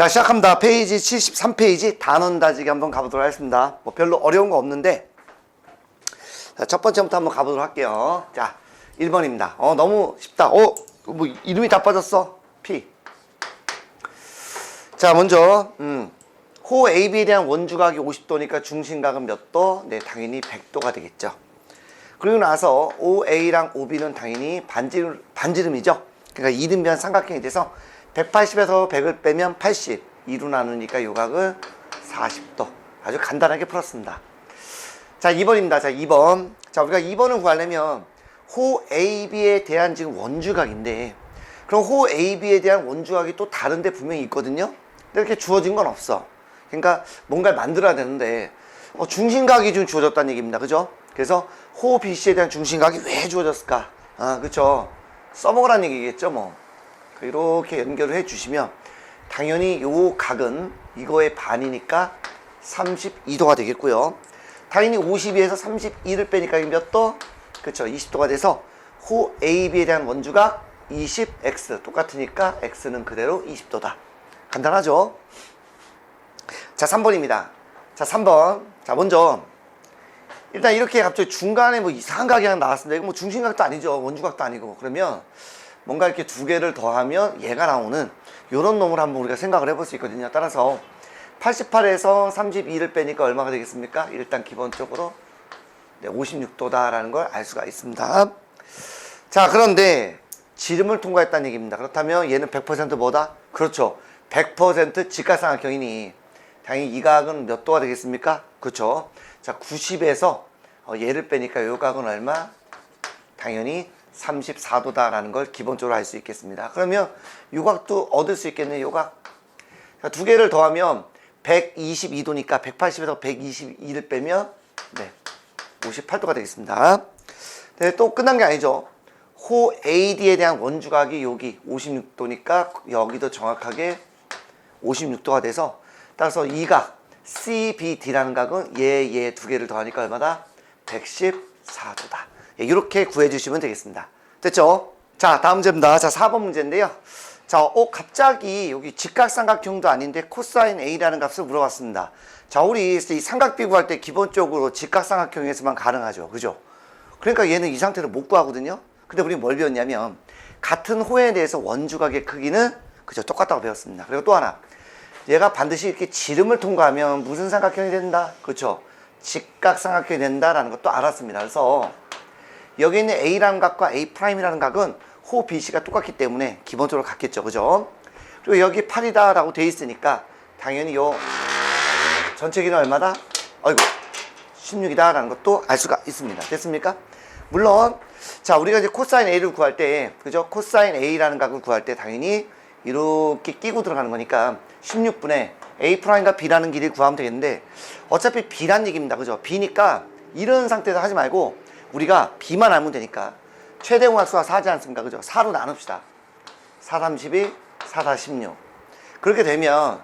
자, 시작합니다. 페이지 73페이지 단원 다지기 한번 가보도록 하겠습니다. 뭐 별로 어려운 거 없는데, 자, 첫 번째부터 한번 가보도록 할게요. 자, 1번입니다. 어, 너무 쉽다. 어, 뭐, 이름이 다 빠졌어. P. 자, 먼저, 음, 호 AB에 대한 원주각이 50도니까 중심각은 몇 도? 네, 당연히 100도가 되겠죠. 그리고 나서 OA랑 OB는 당연히 반지름, 반지름이죠. 그러니까 이등변 삼각형이 돼서 180에서 100을 빼면 80. 2로 나누니까 요각은 40도. 아주 간단하게 풀었습니다. 자, 2번입니다. 자, 2번. 자, 우리가 2번을 구하려면 호 AB에 대한 지금 원주각인데 그럼 호 AB에 대한 원주각이 또 다른데 분명히 있거든요. 근데 이렇게 주어진 건 없어. 그러니까 뭔가를 만들어야 되는데 어, 중심각이 좀 주어졌다는 얘기입니다. 그죠? 그래서 호 BC에 대한 중심각이 왜 주어졌을까? 아, 그쵸. 써먹으라는 얘기겠죠, 뭐. 이렇게 연결을 해 주시면 당연히 요 각은 이거의 반이니까 32도가 되겠고요. 당연히 52에서 32를 빼니까 몇 도? 그쵸 20도가 돼서 호 AB에 대한 원주가 20x 똑같으니까 x는 그대로 20도다. 간단하죠? 자 3번입니다. 자 3번 자 먼저 일단 이렇게 갑자기 중간에 뭐 이상한 각이 하나 나왔습니다. 이거 뭐 중심각도 아니죠. 원주각도 아니고 그러면 뭔가 이렇게 두 개를 더하면 얘가 나오는 이런 놈을 한번 우리가 생각을 해볼 수 있거든요. 따라서 88에서 32를 빼니까 얼마가 되겠습니까? 일단 기본적으로 네, 56도다라는 걸 알 수가 있습니다. 자, 그런데 지름을 통과했다는 얘기입니다. 그렇다면 얘는 100% 뭐다? 그렇죠. 100% 직각삼각형이니 당연히 이 각은 몇 도가 되겠습니까? 그렇죠. 자, 90에서 어, 얘를 빼니까 요 각은 얼마? 당연히 34도다라는 걸 기본적으로 알 수 있겠습니다. 그러면 요 각도 얻을 수 있겠네요. 요 각. 자, 두 개를 더하면 122도니까 180에서 122를 빼면 네, 58도가 되겠습니다. 네, 또 끝난 게 아니죠. 호 AD에 대한 원주각이 여기 56도니까 여기도 정확하게 56도가 돼서 따라서 이 각 CBD라는 각은 얘 얘 두 개를 더하니까 얼마다? 114도다. 이렇게 구해주시면 되겠습니다. 됐죠? 자, 다음 문제입니다. 자, 4번 문제인데요. 자, 어, 갑자기 여기 직각삼각형도 아닌데 코사인 A라는 값을 물어봤습니다. 자, 우리 이 삼각비 구 할 때 기본적으로 직각삼각형에서만 가능하죠. 그죠? 그러니까 얘는 이 상태로 못 구하거든요. 근데 우리 뭘 배웠냐면 같은 호에 대해서 원주각의 크기는 그죠? 똑같다고 배웠습니다. 그리고 또 하나. 얘가 반드시 이렇게 지름을 통과하면 무슨 삼각형이 된다? 그렇죠? 직각삼각형이 된다라는 것도 알았습니다. 그래서 여기 있는 A라는 각과 A'이라는 각은 호 BC가 똑같기 때문에 기본적으로 같겠죠. 그죠? 그리고 여기 8이다 라고 돼 있으니까 당연히 요 전체 길이는 얼마다? 아이고 16이다 라는 것도 알 수가 있습니다. 됐습니까? 물론 자 우리가 이제 코사인 A를 구할 때 그죠? 코사인 A라는 각을 구할 때 당연히 이렇게 끼고 들어가는 거니까 16분의 A'과 B라는 길이를 구하면 되겠는데 어차피 B란 얘기입니다. 그죠? B니까 이런 상태에서 하지 말고 우리가 B만 알면 되니까 최대 공약수가 4지 않습니까? 그죠? 4로 나눕시다. 4, 32, 4, 4, 16. 그렇게 되면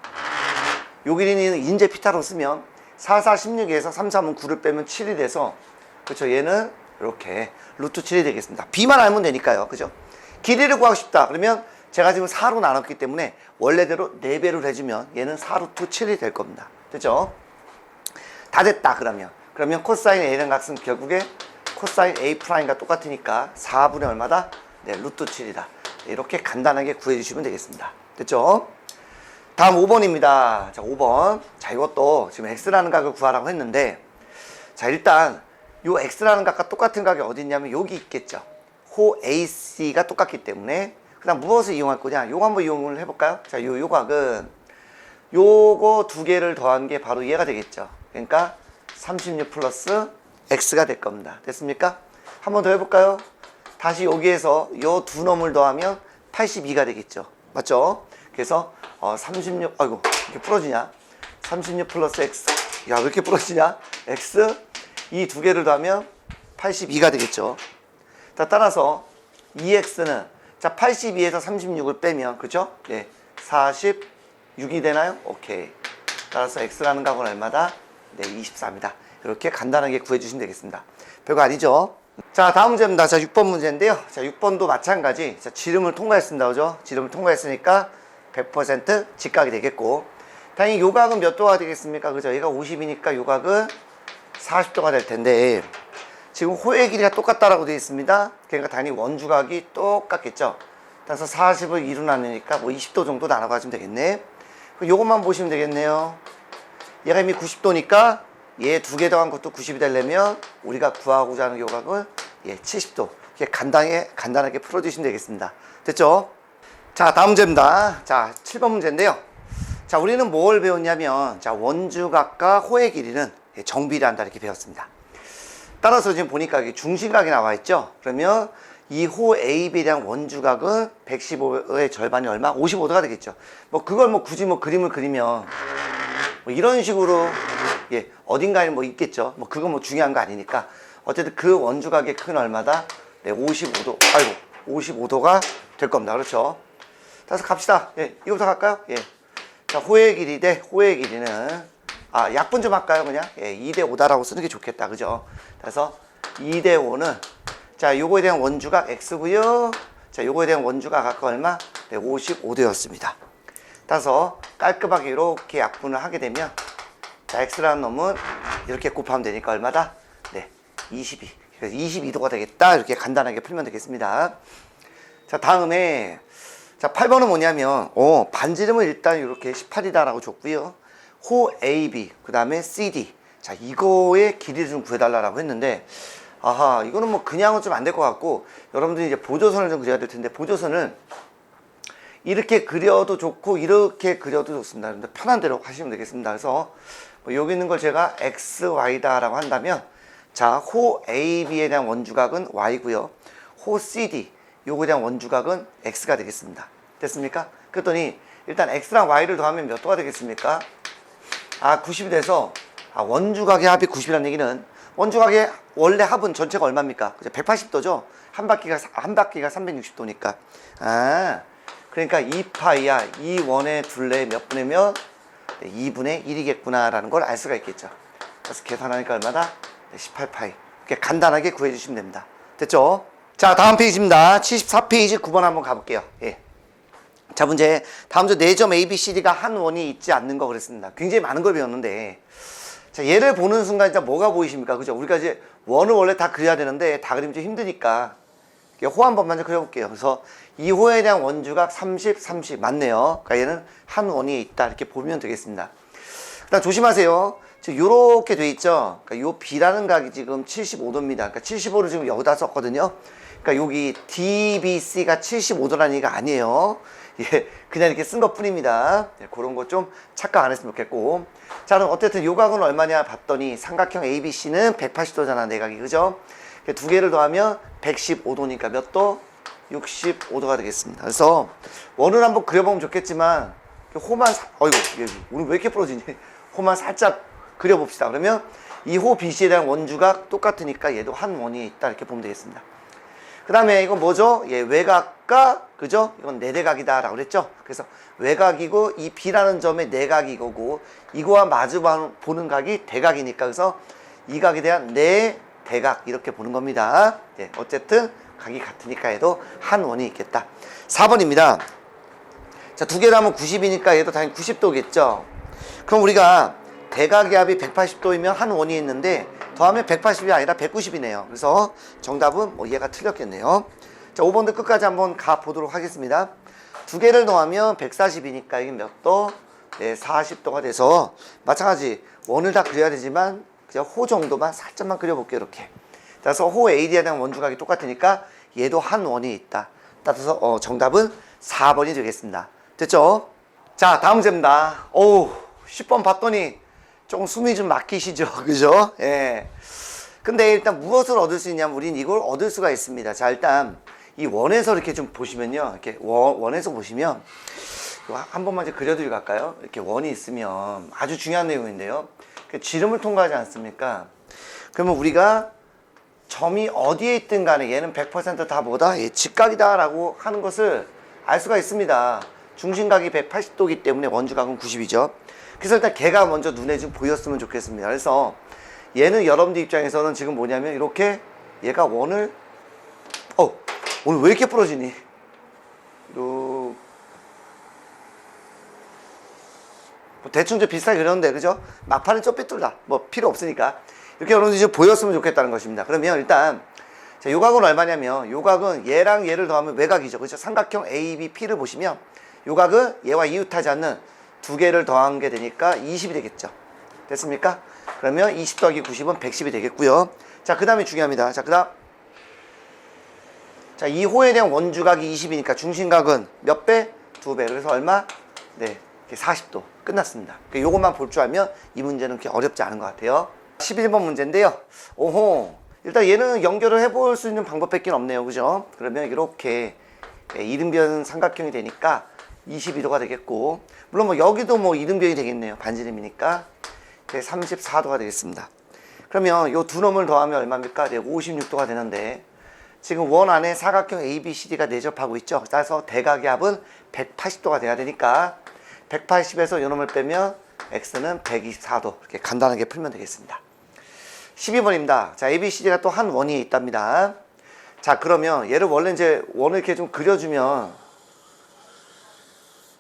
요 길이는 인제 피타로 쓰면 4, 4, 16에서 3, 3은 9를 빼면 7이 돼서 그렇죠? 얘는 이렇게 루트 7이 되겠습니다. B만 알면 되니까요. 그죠? 길이를 구하고 싶다. 그러면 제가 지금 4로 나눴기 때문에 원래대로 4배를 해주면 얘는 4루트 7이 될 겁니다. 됐죠? 다 됐다 그러면 그러면 코사인 A는 값은 결국에 코사인 A 프라임과 똑같으니까 4분의 얼마다? 네, 루트 7이다. 이렇게 간단하게 구해주시면 되겠습니다. 됐죠? 다음 5번입니다. 자, 5번. 자, 이것도 지금 X라는 각을 구하라고 했는데, 자, 일단, 요 X라는 각과 똑같은 각이 어디 있냐면 여기 있겠죠. 호 AC가 똑같기 때문에, 그 다음 무엇을 이용할 거냐? 요거 한번 이용을 해볼까요? 자, 요, 요 각은, 요거 두 개를 더한 게 바로 얘가 되겠죠. 그러니까 36 플러스 X가 될 겁니다. 됐습니까? 한 번 더 해볼까요? 다시 여기에서 요 두 놈을 더하면 82가 되겠죠. 맞죠? 그래서 어, 36, 아이고, 이렇게 부러지냐? 36 플러스 X. 야, 왜 이렇게 부러지냐? X. 이 두 개를 더하면 82가 되겠죠. 자, 따라서 2X는 자, 82에서 36을 빼면, 그죠? 네. 46이 되나요? 오케이. 따라서 X라는 값은 얼마다? 네, 24입니다. 이렇게 간단하게 구해주시면 되겠습니다. 별거 아니죠? 자, 다음 문제입니다. 자, 6번 문제인데요. 자, 6번도 마찬가지. 자, 지름을 통과했습니다. 그죠? 지름을 통과했으니까 100% 직각이 되겠고 당연히 요각은 몇 도가 되겠습니까? 그죠? 얘가 50이니까 요각은 40도가 될 텐데 지금 호의 길이가 똑같다라고 되어 있습니다. 그러니까 당연히 원주각이 똑같겠죠. 따라서 40을 2로 나누니까 뭐 20도 정도 나눠 가지면 되겠네. 요것만 보시면 되겠네요. 얘가 이미 90도니까 얘 두 개 더한 것도 90이 되려면 우리가 구하고자 하는 요각을 예, 70도. 이렇게 간단하게, 간단하게 풀어주시면 되겠습니다. 됐죠? 자, 다음 문제입니다. 자, 7번 문제인데요. 자, 우리는 뭘 배웠냐면, 자, 원주각과 호의 길이는 예, 정비를 한다 이렇게 배웠습니다. 따라서 지금 보니까 여기 중심각이 나와 있죠? 그러면 이 호 AB에 대한 원주각은 115의 절반이 얼마? 55도가 되겠죠. 뭐 그걸 뭐 굳이 뭐 그림을 그리면 뭐 이런 식으로 예, 어딘가에 뭐 있겠죠. 뭐 그건 뭐 중요한 거 아니니까 어쨌든 그 원주각의 큰 얼마다? 네, 55도. 아이고, 55도가 될 겁니다. 그렇죠? 따라서 갑시다. 예, 이거부터 갈까요? 예. 자, 호의 길이 대 호의 길이는 아, 약분 좀 할까요, 그냥? 예, 2대 5다라고 쓰는 게 좋겠다. 그죠? 그래서 2대 5는 자, 요거에 대한 원주각 x고요. 자, 요거에 대한 원주각 아까 얼마? 네, 55도였습니다. 따라서 깔끔하게 이렇게 약분을 하게 되면 자, x라는 놈은 이렇게 곱하면 되니까 얼마다? 네, 22. 그래서 22도가 되겠다. 이렇게 간단하게 풀면 되겠습니다. 자, 다음에 자, 8번은 뭐냐면 어, 반지름을 일단 이렇게 18이다라고 줬고요. 호 AB, 그다음에 CD. 자, 이거의 길이를 좀 구해 달라고 했는데 아하, 이거는 뭐 그냥은 좀 안 될 것 같고 여러분들이 이제 보조선을 좀 그려야 될 텐데 보조선은 이렇게 그려도 좋고 이렇게 그려도 좋습니다. 근데 편한 대로 하시면 되겠습니다. 그래서 뭐 여기 있는 걸 제가 x, y다라고 한다면 자, 호 AB에 대한 원주각은 y고요. 호 CD 요거에 대한 원주각은 x가 되겠습니다. 됐습니까? 그랬더니 일단 x랑 y를 더하면 몇 도가 되겠습니까? 아, 90이 돼서 아, 원주각의 합이 90이라는 얘기는 원주각의 원래 합은 전체가 얼마입니까? 그죠? 180도죠. 한 바퀴가 사- 한 바퀴가 360도니까. 아, 그러니까 2파이야. 이 원의 둘레 몇 분의 몇? 네, 2분의 1이겠구나라는 걸 알 수가 있겠죠. 그래서 계산하니까 얼마다? 네, 18파이. 이렇게 간단하게 구해 주시면 됩니다. 됐죠? 자, 다음 페이지입니다. 74페이지 9번 한번 가볼게요. 예. 자, 문제. 다음 주 4점 A, B, C, D가 한 원이 있지 않는 거 그랬습니다. 굉장히 많은 걸 배웠는데. 자, 얘를 보는 순간 진짜 뭐가 보이십니까? 그죠? 우리가 이제 원을 원래 다 그려야 되는데 다 그리면 좀 힘드니까. 호 한 번만 좀 그려볼게요. 그래서 이 호에 대한 원주각 30, 30 맞네요. 그러니까 얘는 한 원이 있다 이렇게 보면 되겠습니다. 일단 조심하세요. 지금 요렇게 돼 있죠. 그러니까 요 B라는 각이 지금 75도입니다. 그러니까 75를 지금 여기다 썼거든요. 그러니까 여기 DBC가 75도라는 얘기가 아니에요. 예, 그냥 이렇게 쓴 것 뿐입니다. 예, 그런 거 좀 착각 안 했으면 좋겠고. 자, 그럼 어쨌든 요 각은 얼마냐 봤더니 삼각형 ABC는 180도잖아, 내각이. 그죠? 두 개를 더하면 115도니까 몇 도? 65도가 되겠습니다. 그래서 원을 한번 그려보면 좋겠지만 호만 사- 어이구 얘 오늘 왜 이렇게 부러지니? 호만 살짝 그려봅시다. 그러면 이 호 BC에 대한 원주각 똑같으니까 얘도 한 원이 있다 이렇게 보면 되겠습니다. 그 다음에 이건 뭐죠? 예, 외곽과 그죠? 이건 내대각이다 라고 그랬죠? 그래서 외곽이고 이 B라는 점의 내각이 이거고 이거와 마주 보는 각이 대각이니까 그래서 이 각에 대한 내 대각 이렇게 보는 겁니다. 예, 어쨌든 각이 같으니까 얘도 한 원이 있겠다. 4번입니다. 자, 두 개를 하면 90이니까 얘도 당연히 90도겠죠. 그럼 우리가 대각의 합이 180도이면 한 원이 있는데 더하면 180이 아니라 190이네요. 그래서 정답은 뭐 얘가 틀렸겠네요. 자, 5번도 끝까지 한번 가 보도록 하겠습니다. 두 개를 더하면 140이니까 이게 몇 도? 네, 40도가 돼서 마찬가지 원을 다 그려야 되지만 그냥 호 정도만 살짝만 그려볼게요. 이렇게. 따라서 호 AD에 대한 원주각이 똑같으니까 얘도 한 원이 있다. 따라서 어, 정답은 4번이 되겠습니다. 됐죠? 자, 다음 문제입니다. 어우, 10번 봤더니 조금 숨이 좀 막히시죠? 그죠? 예. 근데 일단 무엇을 얻을 수 있냐면 우린 이걸 얻을 수가 있습니다. 자, 일단 이 원에서 이렇게 좀 보시면요. 이렇게 원, 원에서 보시면 한 번만 이제 그려드리고 갈까요? 이렇게 원이 있으면 아주 중요한 내용인데요. 그 지름을 통과하지 않습니까? 그러면 우리가 점이 어디에 있든 간에 얘는 100%다 뭐다? 예, 직각이다라고 하는 것을 알 수가 있습니다. 중심각이 180도기 때문에 원주각은 90이죠. 그래서 일단 걔가 먼저 눈에 좀 보였으면 좋겠습니다. 그래서 얘는 여러분들 입장에서는 지금 뭐냐면 이렇게 얘가 원을 어 오늘 왜 이렇게 부러지니? 요 뭐 대충 좀 비슷하게 그러는데 그죠? 막판은 좀 삐뚤다. 뭐 필요 없으니까 이렇게 여러분들이 좀 보였으면 좋겠다는 것입니다. 그러면 일단 자, 요각은 얼마냐면 요각은 얘랑 얘를 더하면 외곽이죠. 그렇죠? 삼각형 ABP를 보시면 요각은 얘와 이웃하지 않는 두 개를 더한 게 되니까 20이 되겠죠. 됐습니까? 그러면 20 더하기 90은 110이 되겠고요. 자, 그 다음에 중요합니다. 자, 그 다음. 자, 이 호에 대한 원주각이 20이니까 중심각은 몇 배? 두 배. 그래서 얼마? 네, 40도. 끝났습니다. 그 요것만 볼 줄 알면 이 문제는 그렇게 어렵지 않은 것 같아요. 11번 문제인데요. 오호. 일단 얘는 연결을 해볼 수 있는 방법밖에 없네요. 그죠? 그러면 이렇게 네, 이등변 삼각형이 되니까 22도가 되겠고 물론 뭐 여기도 뭐 이등변이 되겠네요. 반지름이니까 34도가 되겠습니다. 그러면 요 두 놈을 더하면 얼마입니까? 네, 56도가 되는데 지금 원 안에 사각형 ABCD가 내접하고 있죠. 따라서 대각의 합은 180도가 돼야 되니까 180에서 요 놈을 빼면 X는 124도 이렇게 간단하게 풀면 되겠습니다. 12번입니다. 자, ABCD가 또 한 원이 있답니다. 자, 그러면 얘를 원래 이제 원을 이렇게 좀 그려주면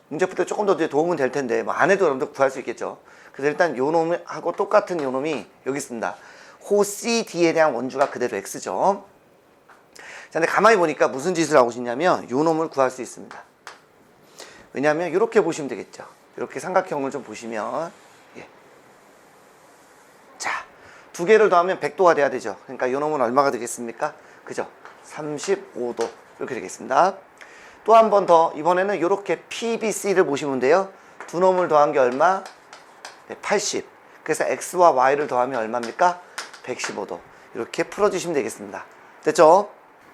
문제 풀 때 조금 더 도움은 될 텐데 뭐 안 해도 여러분들 구할 수 있겠죠. 그래서 일단 요 놈하고 똑같은 요 놈이 여기 있습니다. 호 CD에 대한 원주가 그대로 X죠. 자, 근데 가만히 보니까 무슨 짓을 하고 싶냐면 요 놈을 구할 수 있습니다. 왜냐하면 이렇게 보시면 되겠죠. 이렇게 삼각형을 좀 보시면 예. 자, 두 개를 더하면 100도가 돼야 되죠. 그러니까 요 놈은 얼마가 되겠습니까? 그죠? 35도 이렇게 되겠습니다. 또 한 번 더 이번에는 이렇게 PBC를 보시면 돼요. 두 놈을 더한 게 얼마? 네, 80. 그래서 X와 Y를 더하면 얼마입니까? 115도. 이렇게 풀어주시면 되겠습니다. 됐죠?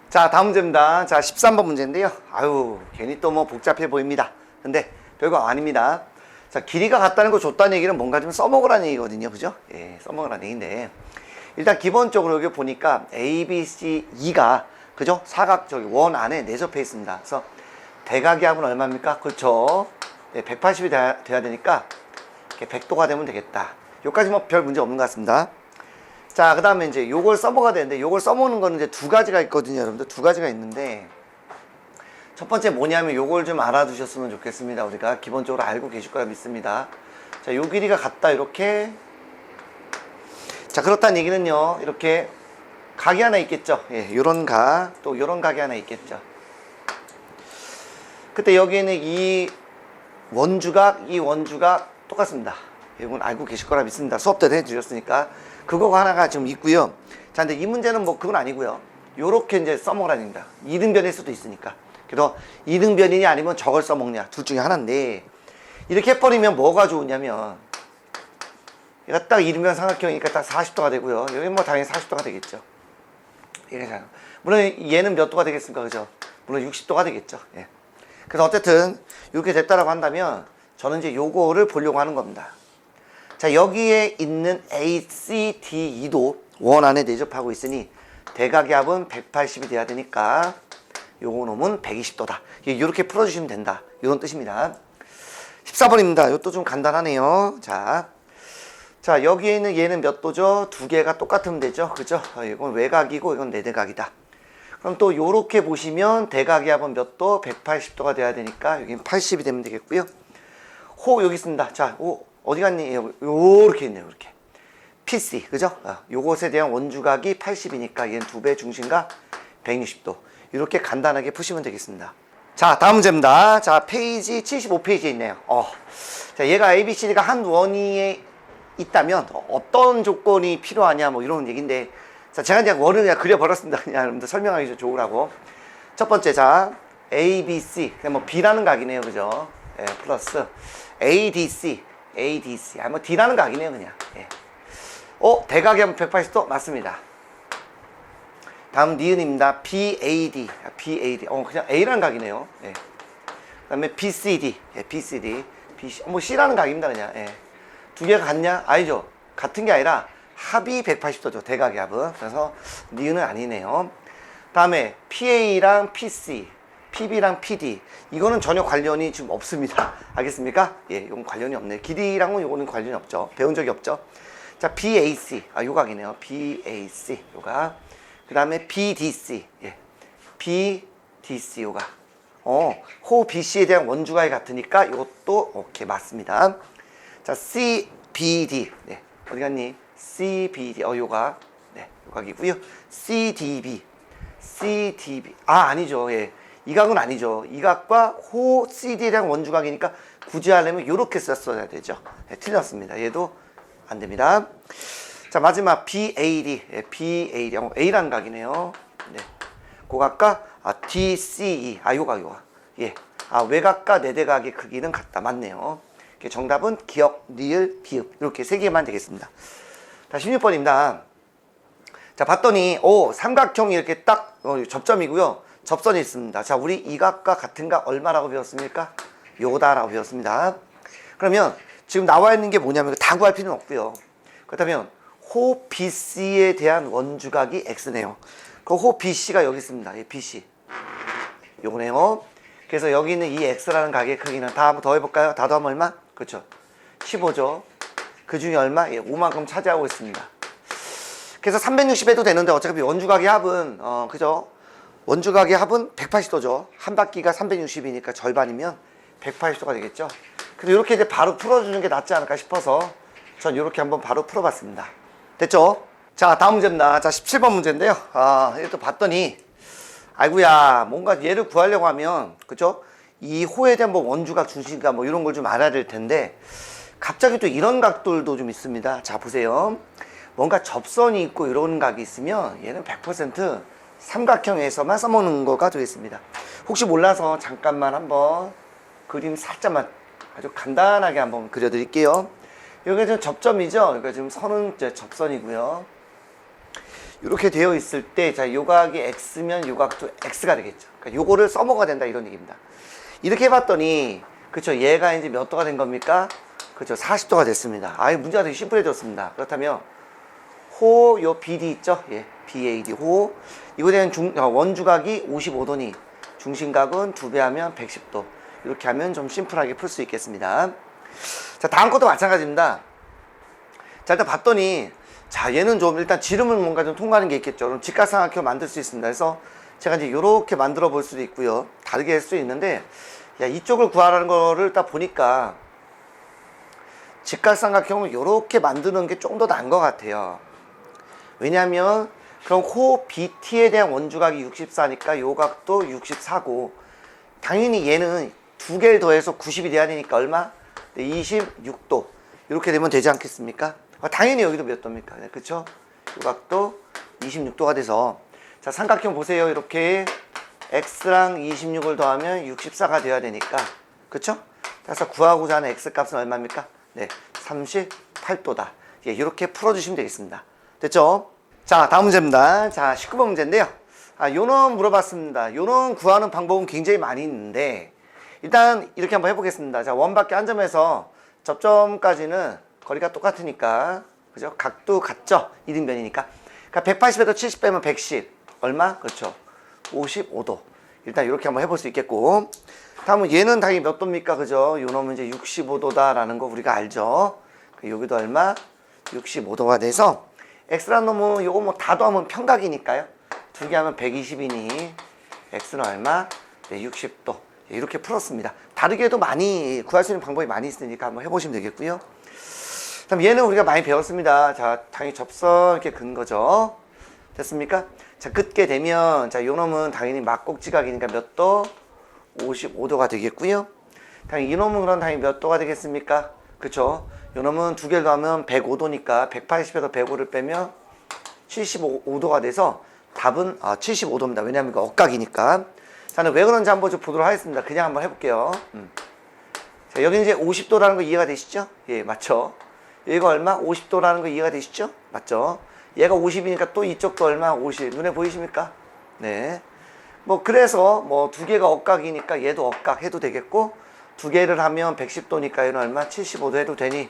자, 다음 문제입니다. 자, 13번 문제인데요. 아유, 괜히 또 뭐 복잡해 보입니다. 근데 별거 아닙니다. 자, 길이가 같다는 거 줬다는 얘기는 뭔가 좀 써먹으라는 얘기거든요. 그죠? 예, 써먹으라는 얘기인데. 일단 기본적으로 여기 보니까 A, B, C, E가 그죠? 사각 저기 원 안에 내접해 있습니다. 그래서 대각의 합은 얼마입니까? 그렇죠. 네, 180이 돼야, 돼야 되니까 이렇게 100도가 되면 되겠다. 여기까지 뭐 별 문제 없는 것 같습니다. 자, 그 다음에 이제 요걸 써먹어야 되는데 요걸 써먹는 거는 이제 두 가지가 있거든요. 여러분들 두 가지가 있는데 첫 번째 뭐냐면 요걸 좀 알아두셨으면 좋겠습니다. 우리가 기본적으로 알고 계실 거라 믿습니다. 자, 요 길이가 같다. 이렇게. 자, 그렇다는 얘기는요. 이렇게 각이 하나 있겠죠. 예, 요런 각, 또 요런 각이 하나 있겠죠. 그때 여기에는 이 원주각, 이 원주각 똑같습니다. 이건 알고 계실 거라 믿습니다. 수업 때도 해드렸으니까. 그거 하나가 지금 있고요. 자, 근데 이 문제는 뭐 그건 아니고요. 요렇게 이제 써먹으라입니다. 이등변일 수도 있으니까. 그래서 이등변이냐 아니면 저걸 써먹냐. 둘 중에 하나인데, 이렇게 해버리면 뭐가 좋으냐면, 얘가 딱 이등변 삼각형이니까 딱 40도가 되고요. 여기 뭐 당연히 40도가 되겠죠. 잘. 물론 얘는 몇 도가 되겠습니까? 그죠? 물론 60도가 되겠죠. 예. 그래서 어쨌든 이렇게 됐다라고 한다면 저는 이제 요거를 보려고 하는 겁니다. 자, 여기에 있는 A, C, D, E도 원 안에 내접하고 있으니 대각의 합은 180이 돼야 되니까 요거 놈은 120도다. 이렇게 풀어주시면 된다. 이런 뜻입니다. 14번입니다. 이것도 좀 간단하네요. 자, 자 여기에 있는 얘는 몇 도죠? 두 개가 똑같으면 되죠. 그죠? 어, 이건 외곽이고 이건 내대각이다. 그럼 또 요렇게 보시면 대각의 합은 몇 도? 180도가 돼야 되니까 여기는 80이 되면 되겠고요. 호 여기 있습니다. 자, 오, 어디 갔니? 요- 요렇게 있네요. 이렇게. PC, 그죠? 어, 요것에 대한 원주각이 80이니까 얘는 두 배 중심각 160도. 이렇게 간단하게 푸시면 되겠습니다. 자, 다음 문제입니다. 자, 페이지 75페이지에 있네요. 어. 자, 얘가 ABCD가 한 원위에 있다면 어떤 조건이 필요하냐 뭐 이런 얘기인데 자, 제가 그냥 원을 그냥 그려버렸습니다. 그냥 여러분들 설명하기 좀 좋으라고. 첫 번째, 자, ABC. 그냥 뭐 B라는 각이네요. 그죠? 예, 플러스 ADC. ADC. 아, 뭐 D라는 각이네요. 그냥. 예. 어, 대각이 하면 180도? 맞습니다. 다음 니은입니다. BAD. 아, BAD. 어, 그냥 A라는 각이네요. 예. 그 다음에 BCD. 예, BCD. BC. 어, 뭐 C라는 각입니다. 그냥. 예. 두 개가 같냐? 아니죠. 같은 게 아니라 합이 180도죠. 대각의 합은. 그래서 니은은 아니네요. 다음에 PA랑 PC, PB랑 PD. 이거는 전혀 관련이 지금 없습니다. 알겠습니까? 예, 이건 관련이 없네. 길이랑은 이거는 관련이 없죠. 배운 적이 없죠. 자, BAC. 아, 요각이네요. BAC. 요각. 그 다음에 BDC. 예. BDC 요각. 어, 호 BC에 대한 원주각이 같으니까 이것도 오케이 맞습니다. 자, CBD. 네. 어디 갔니? CBD. 어, 요각. 네. 요각이고요. CDB. CDB. 아, 아니죠. 예. 이 각은 아니죠. 이 각과 호 CD에 대한 원주각이니까 굳이 하려면 이렇게 썼어야 되죠. 네, 틀렸습니다. 얘도 안 됩니다. 자, 마지막 BAD. 예, BAD. 어, A라는 각이네요. 네. 고각과 아, DCE. 아, 요각, 요각. 예. 아, 외곽과 내대각의 크기는 같다. 맞네요. 정답은 기억, 리을, 비읍. 이렇게 세 개만 되겠습니다. 자, 16번입니다. 자, 봤더니, 오, 삼각형이 이렇게 딱 어, 접점이고요. 접선이 있습니다. 자, 우리 이 각과 같은 각 얼마라고 배웠습니까? 요다라고 배웠습니다. 그러면 지금 나와 있는 게 뭐냐면 다 구할 필요는 없고요. 그렇다면 호 BC에 대한 원주각이 X네요. 그 호 BC가 여기 있습니다. 이 BC. 요거네요. 그래서 여기 있는 이 X라는 각의 크기는 다 한번 더 해볼까요? 다 더하면 얼마? 그렇죠. 15죠. 그 중에 얼마? 예, 5만큼 차지하고 있습니다. 그래서 360 해도 되는데 어차피 원주각의 합은 어 그죠? 원주각의 합은 180도죠. 한 바퀴가 360이니까 절반이면 180도가 되겠죠. 그래서 이렇게 이제 바로 풀어주는 게 낫지 않을까 싶어서 전 이렇게 한번 바로 풀어봤습니다. 됐죠? 자 다음 문제입니다. 자 17번 문제인데요. 아또 봤더니 아이고야 뭔가 얘를 구하려고 하면 그죠? 이 호에 대한 뭐 원주각 중심각 뭐 이런 걸 좀 알아야 될 텐데 갑자기 또 이런 각들도 좀 있습니다. 자 보세요. 뭔가 접선이 있고 이런 각이 있으면 얘는 100% 삼각형에서만 써먹는 거가 되겠습니다. 혹시 몰라서 잠깐만 한번 그림 살짝만 아주 간단하게 한번 그려드릴게요. 여기가 지금 접점이죠. 그러니까 지금 선은 이제 접선이고요. 이렇게 되어 있을 때, 자, 요각이 X면 요각도 X가 되겠죠. 그러니까 요거를 써먹어야 된다, 이런 얘기입니다. 이렇게 해봤더니, 그쵸, 얘가 이제 몇 도가 된 겁니까? 그쵸, 40도가 됐습니다. 아예 문제가 되게 심플해졌습니다. 그렇다면, 호, 요 BD 있죠? 예, BAD, 호. 이거에 대한 중, 어, 원주각이 55도니, 중심각은 두 배 하면 110도. 이렇게 하면 좀 심플하게 풀 수 있겠습니다. 자, 다음 것도 마찬가지입니다. 자, 일단 봤더니, 자, 얘는 좀 일단 지름은 뭔가 좀 통과하는 게 있겠죠. 그럼 직각삼각형 만들 수 있습니다. 그래서 제가 이제 이렇게 만들어 볼 수도 있고요. 다르게 할 수도 있는데, 야, 이쪽을 구하라는 거를 딱 보니까, 직각삼각형을 이렇게 만드는 게 좀 더 나은 것 같아요. 왜냐하면, 그럼 호 BT에 대한 원주각이 64니까 요 각도 64고, 당연히 얘는 두 개를 더해서 90이 돼야 되니까 얼마? 네, 26도. 이렇게 되면 되지 않겠습니까? 아, 당연히 여기도 몇 도입니까? 네, 그쵸? 요각도 26도가 돼서 자 삼각형 보세요 이렇게 x랑 26을 더하면 64가 돼야 되니까 그쵸? 그래서 구하고자 하는 x 값은 얼마입니까? 네 38도다 예, 이렇게 풀어주시면 되겠습니다 됐죠? 자 다음 문제입니다 자 19번 문제인데요 아 요놈 물어봤습니다 요놈 구하는 방법은 굉장히 많이 있는데 일단 이렇게 한번 해보겠습니다 자 원밖에 한 점에서 접점까지는 거리가 똑같으니까 그죠? 각도 같죠? 1인변이니까 그러니까 180에서 70 빼면 110 얼마? 그렇죠 55도 일단 이렇게 한번 해볼 수 있겠고 다음은 얘는 당연히 몇 도입니까? 그죠? 요 놈은 이제 65도다 라는 거 우리가 알죠 그 여기도 얼마? 65도가 돼서 x라는 놈은 요거 뭐다 더하면 평각이니까요 두 개 하면 120이니 x는 얼마? 네 60도 이렇게 풀었습니다 다르게 해도 많이 구할 수 있는 방법이 많이 있으니까 한번 해보시면 되겠고요 그럼 얘는 우리가 많이 배웠습니다. 자, 당연히 접선 이렇게 근 거죠. 됐습니까? 자, 긋게 되면 자, 요 놈은 당연히 막곡지각이니까 몇 도? 55도가 되겠고요. 당연히 이 놈은 그럼 당연히 몇 도가 되겠습니까? 그쵸? 요 놈은 두 개를 더하면 105도니까 180에서 105를 빼면 75도가 돼서 답은 아, 75도입니다. 왜냐하면 이거 억각이니까. 자, 왜 그런지 한번 좀 보도록 하겠습니다. 그냥 한번 해볼게요. 음. 자, 여기 이제 50도라는 거 이해가 되시죠? 예, 맞죠? 얘가 얼마? 50도라는 거 이해가 되시죠? 맞죠? 얘가 50이니까 또 이쪽도 얼마? 50. 눈에 보이십니까? 네. 뭐 그래서 뭐 두 개가 억각이니까 얘도 억각 해도 되겠고 두 개를 하면 110도니까 얘는 얼마? 75도 해도 되니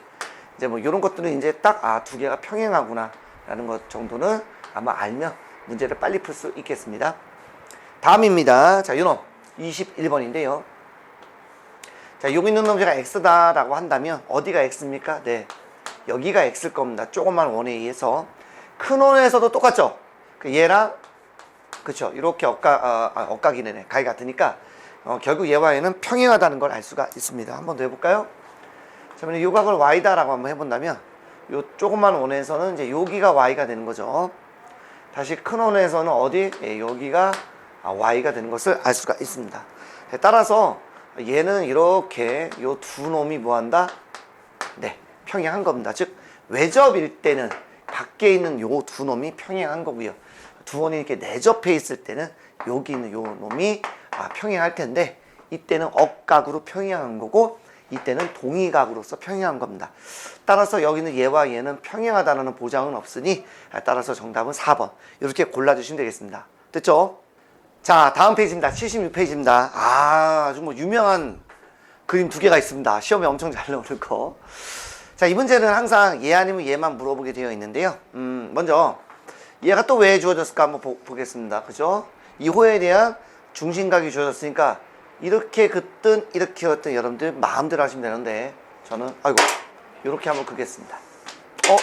이제 뭐 이런 것들은 이제 딱 아 두 개가 평행하구나 라는 것 정도는 아마 알면 문제를 빨리 풀 수 있겠습니다. 다음입니다. 자, 요놈 21번인데요. 자, 여기 있는 놈 제가 x다라고 한다면 어디가 x입니까? 네. 여기가 x일 겁니다. 조그만 원에 의해서. 큰 원에서도 똑같죠? 그 얘랑, 그쵸. 이렇게 억각, 아, 아, 억각이네. 가위 같으니까, 어, 결국 얘와 얘는 평행하다는 걸 알 수가 있습니다. 한번 더 해 볼까요? 그러면 이 각을 y다라고 한번 해 본다면 요 조그만 원에서는 이제 여기가 y가 되는 거죠. 다시 큰 원에서는 어디? 예, 여기가 아, y가 되는 것을 알 수가 있습니다. 예, 따라서 얘는 이렇게 요 두 놈이 뭐한다? 네, 평행한 겁니다. 즉 외접일 때는 밖에 있는 요 두 놈이 평행한 거고요. 두 원이 이렇게 내접해 있을 때는 여기 있는 요 놈이 아, 평행할 텐데 이때는 억각으로 평행한 거고 이때는 동의각으로서 평행한 겁니다. 따라서 여기는 얘와 얘는 평행하다는 보장은 없으니 아, 따라서 정답은 4번 이렇게 골라주시면 되겠습니다. 됐죠? 자 다음 페이지입니다. 76페이지입니다. 아, 아주 뭐 유명한 그림 두 개가 있습니다. 시험에 엄청 잘 나오는 거. 자, 이 문제는 항상 얘 아니면 얘만 물어보게 되어 있는데요. 음, 먼저 얘가 또 왜 주어졌을까 한번 보, 보겠습니다. 그죠? 이 호에 대한 중심각이 주어졌으니까 이렇게 긋든 이렇게 긋든 여러분들 마음대로 하시면 되는데 저는 아이고 이렇게 한번 긋겠습니다. 어?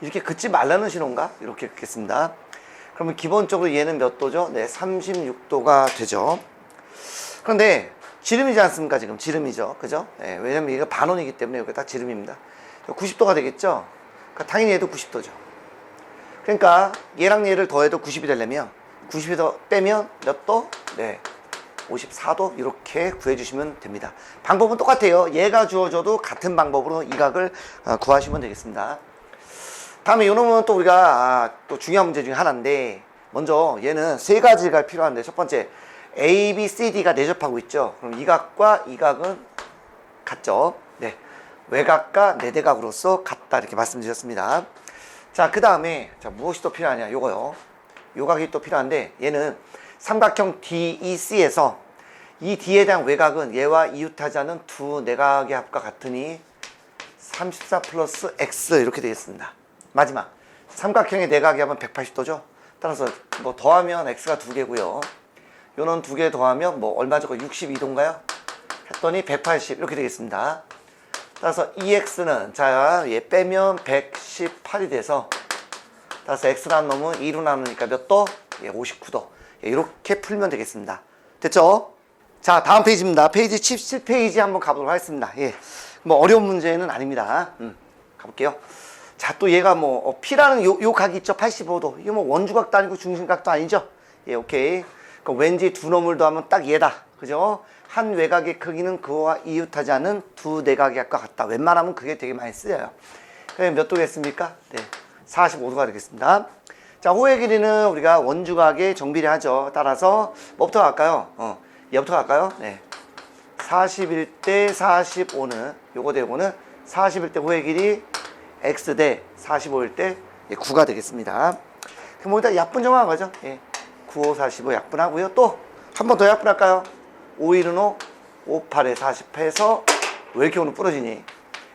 이렇게 긋지 말라는 신호인가? 이렇게 긋겠습니다. 그러면 기본적으로 얘는 몇 도죠? 네, 36도가 되죠. 그런데 지름이지 않습니까? 지금 지름이죠. 그죠? 예, 왜냐면 얘가 반원이기 때문에 여기 딱 지름입니다. 90도가 되겠죠? 그러니까 당연히 얘도 90도죠. 그러니까 얘랑 얘를 더해도 90이 되려면 90이 더 빼면 몇 도? 네. 54도 이렇게 구해주시면 됩니다. 방법은 똑같아요. 얘가 주어져도 같은 방법으로 이 각을 어, 구하시면 되겠습니다. 다음에 요놈은 또 우리가 아, 또 중요한 문제 중에 하나인데 먼저 얘는 세 가지가 필요한데 첫 번째 A, B, C, D가 내접하고 있죠. 그럼 이 각과 이 각은 같죠. 네. 외곽과 내대각으로서 같다 이렇게 말씀드렸습니다. 자, 그 다음에 자 무엇이 또 필요하냐? 요거요. 요 각이 또 필요한데 얘는 삼각형 DEC에서 이 D에 대한 외곽은 얘와 이웃하자는 두 내각의 합과 같으니 34 플러스 X 이렇게 되겠습니다. 마지막 삼각형의 내각의 합은 180도죠. 따라서 뭐 더하면 X가 두 개고요. 요는 두 개 더하면 뭐 얼마죠? 62도인가요? 했더니 180 이렇게 되겠습니다. 따라서 EX는 자, 얘 빼면 118이 돼서 따라서 X라는 놈은 2로 나누니까 몇 도? 예, 59도. 예, 이렇게 풀면 되겠습니다. 됐죠? 자, 다음 페이지입니다. 페이지 17페이지 한번 가보도록 하겠습니다. 예. 뭐 어려운 문제는 아닙니다. 음, 가볼게요. 자, 또 얘가 뭐 어, P라는 요, 요 각이 있죠? 85도. 이게 뭐 원주각도 아니고 중심각도 아니죠? 예, 오케이. 그럼 왠지 두 놈을 더하면 딱 얘다. 그죠? 한 외곽의 크기는 그와 이웃하지 않은 두 내각의 각과 같다. 웬만하면 그게 되게 많이 쓰여요. 그럼 몇 도겠습니까? 네. 45도가 되겠습니다. 자, 호의 길이는 우리가 원주각에 정비례 하죠. 따라서 뭐부터 갈까요? 어, 얘부터 갈까요? 네. 41대 45는 요거 되고는 41대 호의 길이 x 대 45일 때 9가 되겠습니다. 그럼 여기다 약분 정한 거죠. 예. 9, 5, 45 약분하고요. 또 한 번 더 약분할까요? 5, 1은 5, 5, 8에 40 해서 왜 이렇게 오늘 부러지니?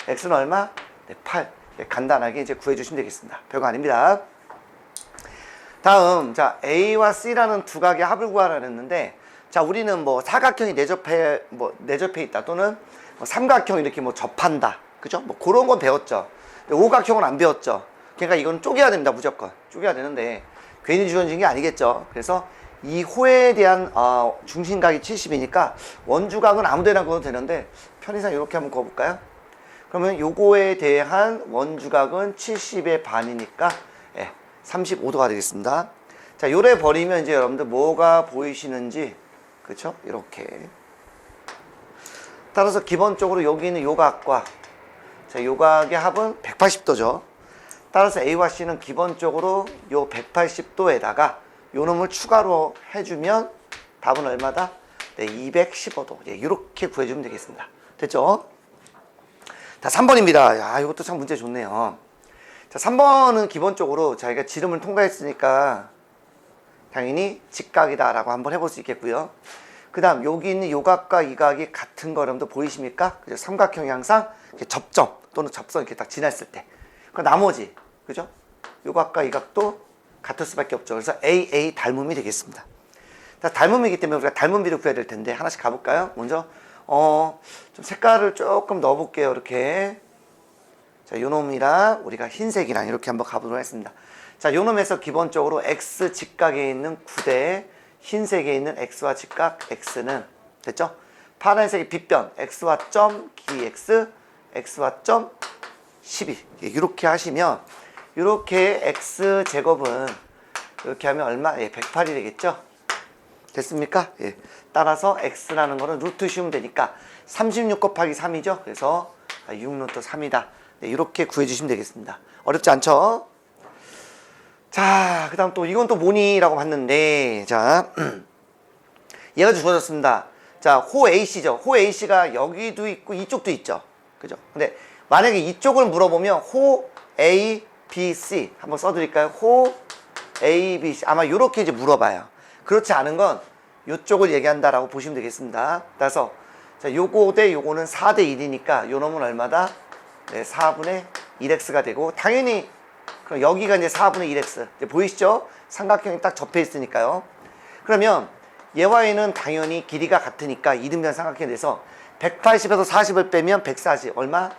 x는 얼마? 네, 8. 예, 간단하게 이제 구해주시면 되겠습니다. 별거 아닙니다. 다음, 자, A와 C라는 두 각의 합을 구하라 했는데, 자, 우리는 뭐 사각형이 내접해, 뭐 내접해 있다 또는 뭐 삼각형 이렇게 뭐 접한다. 그죠? 뭐 그런 건 배웠죠. 오각형은 안 배웠죠. 그러니까 이건 쪼개야 됩니다. 무조건. 쪼개야 되는데, 괜히 주어진 게 아니겠죠. 그래서 이 호에 대한 어, 중심각이 70이니까 원주각은 아무데나 그어도 되는데, 편의상 이렇게 한번 그어볼까요? 그러면 요거에 대한 원주각은 70의 반이니까 예, 35도가 되겠습니다. 자, 요래 버리면 이제 여러분들 뭐가 보이시는지 그렇죠? 이렇게. 따라서 기본적으로 여기 있는 요각과 자, 요각의 합은 180도죠. 따라서 A와 C는 기본적으로 요 180도에다가 요 놈을 추가로 해주면 답은 얼마다? 네, 215도. 예, 이렇게 구해주면 되겠습니다. 됐죠? 자, 3번입니다. 야, 이것도 참 문제 좋네요. 자, 3번은 기본적으로 저희가 지름을 통과했으니까 당연히 직각이다라고 한번 해볼 수 있겠고요. 그 다음 여기 있는 요각과 이 각이 같은 거 여러분들 보이십니까? 그죠? 항상 이렇게 접점 또는 접선 이렇게 딱 지났을 때. 그 나머지 그죠? 요각과 이 각도 같을 수밖에 없죠. 그래서 A, A 닮음이 되겠습니다. 자, 닮음이기 때문에 우리가 닮음비를 구해야 될 텐데 하나씩 가볼까요? 먼저 어, 좀 색깔을 조금 넣어볼게요. 이렇게. 자, 요 놈이랑 우리가 흰색이랑 이렇게 한번 가보도록 하겠습니다. 자, 요 놈에서 기본적으로 X 직각에 있는 9대 흰색에 있는 X와 직각 X는 됐죠? 파란색의 빗변 X와 점 기 X x와 점 12. 예, 이렇게 하시면 이렇게 x 제곱은 이렇게 하면 얼마? 예, 108이 되겠죠? 됐습니까? 예. 따라서 x라는 거는 루트 씌우면 되니까 36 곱하기 3이죠. 그래서 6루트 3이다. 네, 이렇게 구해주시면 되겠습니다. 어렵지 않죠? 자, 그 다음 또 이건 또 뭐니라고 봤는데, 자, 얘가 주어졌습니다. 자, 호 A씨죠. 호 A씨가 여기도 있고 이쪽도 있죠. 그죠? 근데 만약에 이쪽을 물어보면 호 A, B, C 한번 써드릴까요? 호 A, B, C 아마 이렇게 이제 물어봐요. 그렇지 않은 건 이쪽을 얘기한다라고 보시면 되겠습니다. 따라서 자, 요거 대 요거는 4대 1이니까 요 놈은 얼마다? 네, 4분의 1x가 되고 당연히 그럼 여기가 이제 4분의 1x 이제 보이시죠? 삼각형이 딱 접해 있으니까요. 그러면 얘와 얘는 당연히 길이가 같으니까 이등변 삼각형이 돼서 180에서 40을 빼면 140 얼마?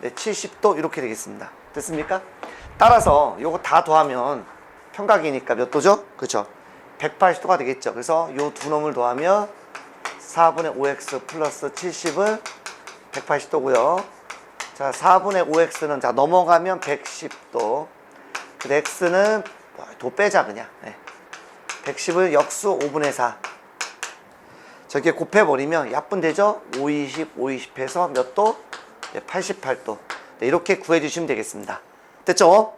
네, 70도 이렇게 되겠습니다. 됐습니까? 따라서 요거 다 더하면 평각이니까 몇 도죠? 그렇죠? 180도가 되겠죠. 그래서 요 두 놈을 더하면 4분의 5x 플러스 70은 180도고요. 자, 4분의 5x는 자 넘어가면 110도. 그 x는 도 빼자 그냥. 네. 110은 역수 5분의 4. 저렇게 곱해버리면 약분 되죠? 5, 20, 5, 20 해서 몇 도? 네, 88도. 네, 이렇게 구해주시면 되겠습니다. 됐죠?